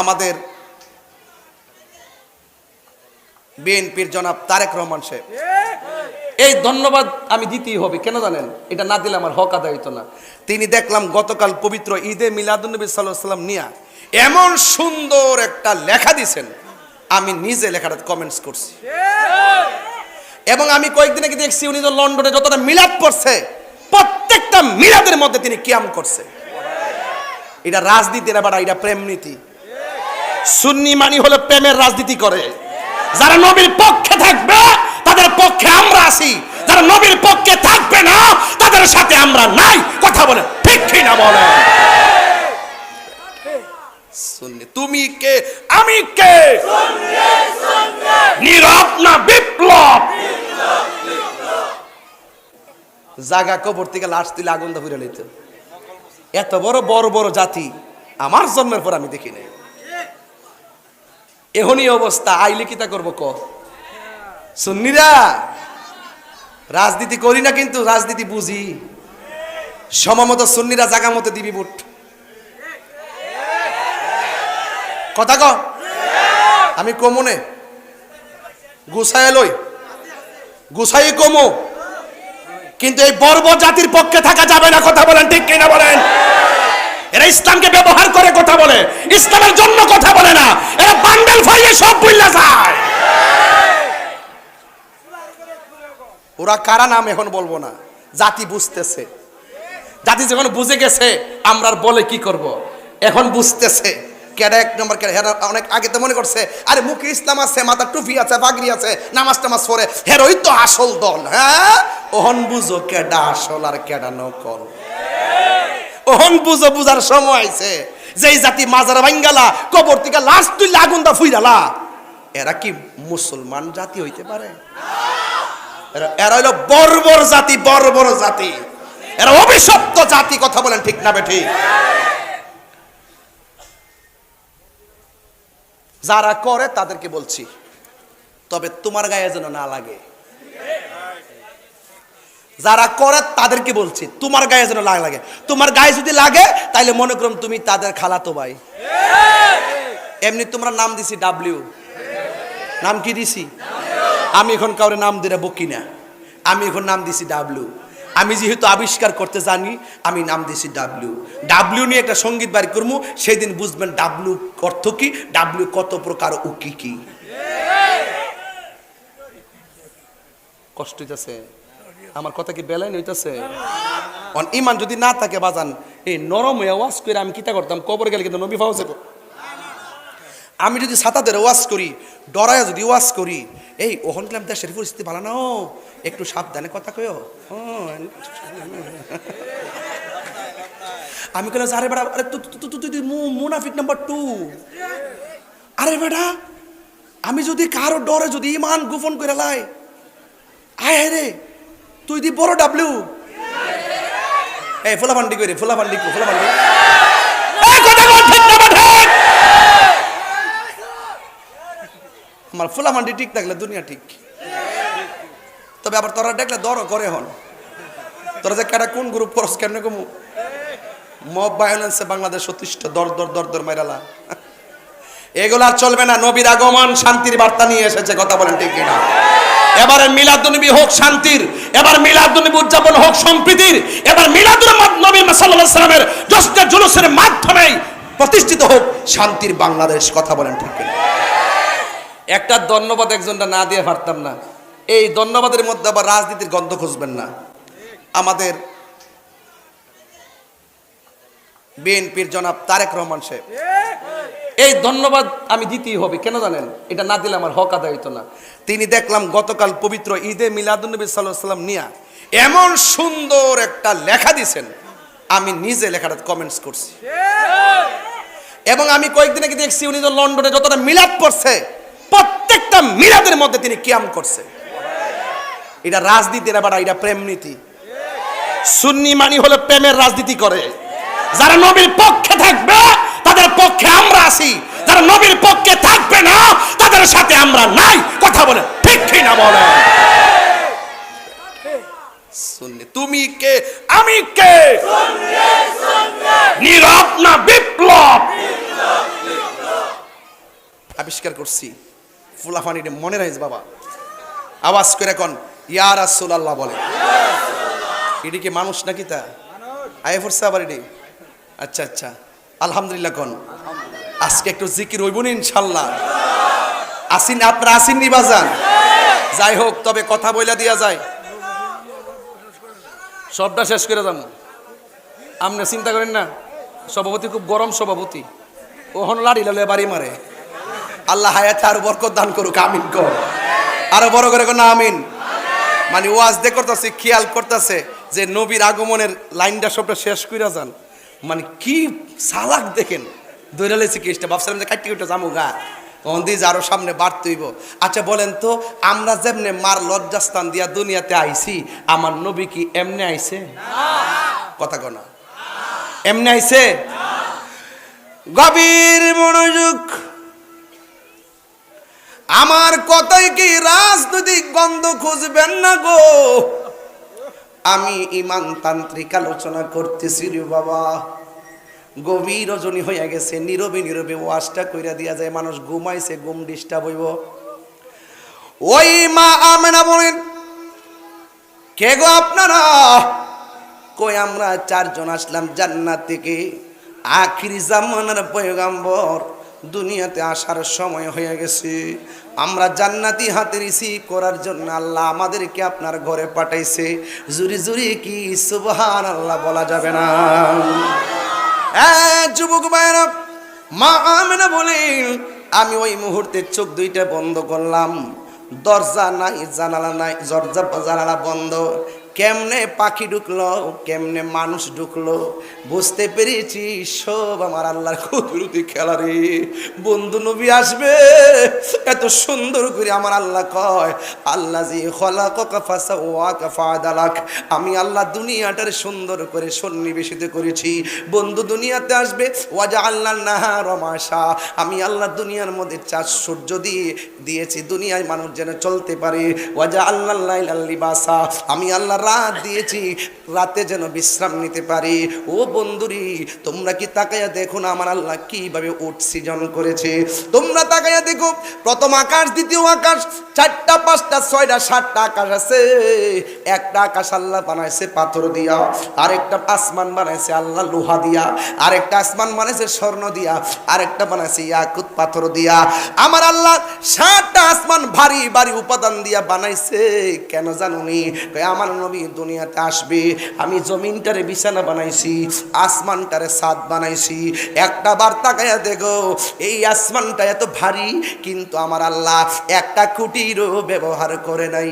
আমাদের বিএনপির জনাব তারেক রহমান সাহেব। এই ধন্যবাদ আমি দিতেই হবে, কেন জানেন? এটা না দিলে আমার হক আদায় হইতো না। তিনি দেখলাম গতকাল পবিত্র ঈদে মিলাদুন্নবী সাল্লাহ সাল্লাম নিয়া এমন সুন্দর একটা লেখা দিছেন। আমি নিজে লেখাটা কমেন্টস করছি। এবং আমি কয়েকদিন আগে দেখছি উনি তো লন্ডনে যতটা মিলাদ পড়ছে প্রত্যেকটা মিলাদের মধ্যে তিনি কিয়াম করছে। এটা রাজনীতি না বাড়া এটা প্রেম নীতি সুন্নি মানি হলো প্রেমের রাজনীতি করে। যারা নবীর পক্ষে থাকবে, তাদের পক্ষে আমরা আছি। যারা নবীর পক্ষে থাকবে না, তাদের সাথে আমরা নাই। কথা বলে ঠিক কি না বলে সুন্নি, তুমি কে? আমি কে? নীরব না বিপ্লব? জাগা কবর থেকে লাশ তুলে আগুন দা লইতো। এত বড় বড় বড় জাতি, আমার জন্মের পর আমি দেখি নাই। এখনই অবস্থা আইলে কিতা করব ক? সুন্নিরা, রাজনীতি করি না কিন্তু রাজনীতি বুঝি। সমমত সুন্নিরা জাগা মতো দিবি বুট কথা ক? আমি কমনে গুছায় লই। গুছাই কমো। কিন্তু এই বর্ব জাতির পক্ষে থাকা যাবে না, কথা বলেন, ঠিক কিনা বলেন? এরা ইসলামকে ব্যবহার করে কথা বলে। ইসলামের জন্য কথা বলে না এরা বান্ডেল ফাইয়ে সব বুঝলা যায় ওরা কারা নাম এখন বলব না? জাতি বুঝতেছে। জাতি যখন বুঝে গেছে, আমরা বলে কি করব? এখন বুঝতেছে। কেডা এক নম্বর কেডা? অনেক আগে তো মনে করছে, আরে মুখে ইসলাম আছে মাথা টুপি আছে পাগড়ি আছে, নামাজ টামাজ পড়ে, হেরোই তো আসল দল। হ্যাঁ? ওহন বুঝো কেডা আসল আর কেডা নকল। ওহন বুঝো বুঝার সময় আইছে, যেই জাতি মাজার বাঙ্গালা কবর থেকে লাশ তুই লাগুন দা ফুইরালা। এরা কি মুসলমান জাতি হইতে পারে? এরা- এরা হইল বর্বর জাতি বর্বর জাতি। এরা অভিশপ্ত জাতি, কথা বলেন ঠিক না বে ঠিক যারা করে তাদেরকে বলছি, তবে তোমার গায়ে যেন না লাগে। যারা করে তাদেরকে বলছি, তোমার গায়ে যেন না লাগে। তোমার গায়ে যদি লাগে, তাইলে মনে করুন তুমি তাদের খালাতো ভাই। এমনি তোমরা নাম দিছি ডাব্লিউ নাম কি দিছি? আমি এখন কাউরে নাম দিলে বকি না। আমি এখন নাম দিছি ডাব্লিউ আমি যেহেতু আবিষ্কার করতে জানি, আমি নাম দিছি ডাব্লিউ ডাব্লিউ নিয়ে একটা সংগীত বাড়ি করব সেদিন বুঝবেন ডাব্লিউ অর্থ কি ডাব্লিউ কত প্রকার ও কি কি। কষ্ট হইতেছে। আমার কথা কি বেলায় নইতেছে অন ইমান যদি না থাকে বাজান, এই নরম হয়ে ওয়াজ করে আমি কিতা করতাম, কবর গেলে কিন্তু নবী ফাউসে আমি যদি ছাতাদের ওয়াজ করি, ডরায় যদি ওয়াজ করি এই, ওহন গেলাম দেশের পরিস্থিতি ভালো না একটু সাবধানে কথা কয়ও হ্যাঁ। আমি কইলাম, আরে বেড়া, আরে তুই মুনাফিক নাম্বার টু। আরে বেটা আমি যদি কারও ডরে যদি ইমান গোপন করে লাই, আয় রে, তুই দি বড় ডাবলু এই, ফুলা ফান্ডি করে ফুলা ফান্ডি ফুলা ফান্ডি কথা বল ঠিক না বা ঠিক আমার ফুলা ফান্ডি ঠিক থাকলে দুনিয়া ঠিক। তবে আবার তোরা দেখলে দরও করে হন। তোরা যে কেটা কোন গ্রুপ করস কেন কমু? মব ভায়োলেন্সে বাংলাদেশ অতিষ্ঠ। দর দর দর দর মাইরালা। এগুলো আর চলবে না। নবীর আগমন শান্তির বার্তা নিয়ে এসেছে, কথা বলেন ঠিক কিনা? এবারে মিলাদুনবী হোক শান্তির, এবার মিলাদুনবী উদযাপন হোক সম্প্রীতির, এবার মিলাদুন নবী সাল্লাল্লাহু আলাইহি সাল্লামের জুলুসের মাধ্যমেই প্রতিষ্ঠিত হোক শান্তির বাংলাদেশ, কথা বলেন ঠিক কিনা? একটা ধন্যবাদ একজনটা না দিয়ে পারতাম না। এই ধন্যবাদের মধ্যে আবার রাজনীতির গন্ধ খুঁজবেন না। আমাদের বিএনপির জনাব তারেক রহমান সাহেব। এই ধন্যবাদ আমি দিতেই হবে কেন জানেন? এটা না দিলে আমার হক আদায় হইতো না। তিনি দেখলাম গতকাল পবিত্র ঈদে মিলাদুন্নবী সাল্লাহ সাল্লাম নিয়া এমন সুন্দর একটা লেখা দিছেন। আমি নিজে লেখাটা কমেন্টস করছি। এবং আমি কয়েকদিন আগে দেখছি উনি তো লন্ডনে যতটা মিলাদ পড়ছে প্রত্যেকটা মিলাদের মধ্যে তিনি কিয়াম করছে এটা রাজনীতি না বাড়া, এটা প্রেম নীতি। সুন্নি মানি হলো প্রেমের রাজনীতি করে। যারা নবীর পক্ষে থাকবে, তাদের পক্ষে আমরা আছি। যারা নবীর পক্ষে থাকবে না, তাদের সাথে আমরা নাই। কথা বলে ঠিক না বলে সুন্নি, তুমি কে? আমি কে? নীরব না বিপ্লব? আবিষ্কার করছি। ফুলাফানি মনে রাখিস বাবা। আওয়াজ করে কোন ইয়া রাসূলুল্লাহ বলে। এটি কি মানুষ নাকি তা? আয় ফুরসা আবার এটি? আচ্ছা আচ্ছা। আলহামদুলিল্লাহ কন। আজকে একটু জিকির হইব না ইনশাল্লাহ। আসিন আপনারা আসিন নি বাজান? যাই হোক তবে কথা বইলা দিয়া যায়। সবটা শেষ করে যাব। আপনি চিন্তা করেন না সভাপতি খুব গরম সভাপতি। ওহন লাড়ি লালে বাড়ি মারে। আল্লাহ হায়াতে আরও বরকত দান করুক, আমিন কর। আরও বড় করে না আমিন। মানে ওয়াজ দে করতেছে, খেয়াল করতেছে যে নবীর আগমনের লাইনটা সবটা শেষ কইরা যান। মানে কি সালাক দেখেন। দৈরা লেছি কেসটা ভাবছিলাম যে কাটি উঠে যাব গা। অন্দিজ আরও সামনে বাড়তেইব আচ্ছা বলেন তো, আমরা যেমনে মার লজ্জাস্থান দিয়া দুনিয়াতে আইছি, আমার নবী কি এমনি আইছে? কথা কনা এমনি আইছে? গভীর মনোযোগ আমার কথাই কি রাজনৈতিক গন্ধ খুঁজবেন না গো? আমি ইমান তান্ত্রিক আলোচনা করতেছি রে বাবা। গভীর রজনী হইয়া গেছে, নীরবে নীরবে ওয়াশটা কইরা দিয়া যায়, মানুষ ঘুমাইছে, ঘুম ডিস্টার্ব হইব। ওই মা আমেনা বলেন, কে গো আপনারা? কই, আমরা চারজন আসলাম জান্নাত থেকে, আখিরি জামানার পয়গাম্বর। দুনিয়াতে আসার সময় হয়ে গেছে। আমরা জান্নাতি হাতে রিসিভ করার জন্য আল্লাহ আমাদেরকে আপনার ঘরে পাঠাইছে। জুরি জুরি কি সুবহান আল্লাহ বলা যাবে না। যুবক ভাইরা মা আমেনা বলেন, আমি ওই মুহূর্তে চোখ দুইটা বন্ধ করলাম। দরজা নাই, জানালা নাই, দরজা জানালা বন্ধ। কেমনে পাখি ঢুকলো, কেমনে মানুষ ঢুকলো, বুঝতে পেরেছি সব আমার আল্লাহর কুদরতি খেলা রে বন্ধু নবী আসবে, এত সুন্দর করে আমার আল্লাহ কয় আল্লাহ জি খলা কফাসা ওয়া কাফাদালাক আমি আল্লাহ দুনিয়াটার সুন্দর করে সন্নিবেশিত করেছি। বন্ধু দুনিয়াতে আসবে ওয়াজা আল্লাহ নাহা রমাশা আমি আল্লাহ দুনিয়ার মধ্যে চার সূর্য দিয়ে দিয়েছি, দুনিয়ায় মানুষ যেন চলতে পারে। ওয়াজা আল্লাহ লিবাসা। আমি আল্লাহ রাত দিয়েছি, রাতে যেন বিশ্রাম নিতে পারি। ও বন্ধুরি, তোমরা কি তাকাইয়া দেখো না আমার আল্লাহ কীভাবে উঠ সৃজন করেছে? তোমরা তাকাইয়া দেখো, প্রথম আকাশ, দ্বিতীয় আকাশ, চারটা, পাঁচটা, ছয়টা, সাতটা আকাশ আছে। একটা আকাশ আল্লাহ বানাইছে পাথর দিয়া, আরেকটা আসমান বানাইছে আল্লাহ লোহা দিয়া, আরেকটা আসমান বানাইছে স্বর্ণ দিয়া, আরেকটা বানাইছে ইয়াকুত পাথর দিয়া। আমার আল্লাহ সাতটা আসমান ভারী ভারী উপাদান দিয়া বানাইছে, কেন জানুনি? আমার নবী দুনিয়াতে আসবে, আমি জমিনটারে বিছানা বানাইছি, আসমানটারে সাদ বানাইছি। একটা বার তাকাইয়া দেখো, এই আসমানটা এত ভারী, কিন্তু আমার আল্লাহ একটা কুটিরও ব্যবহার করে নাই।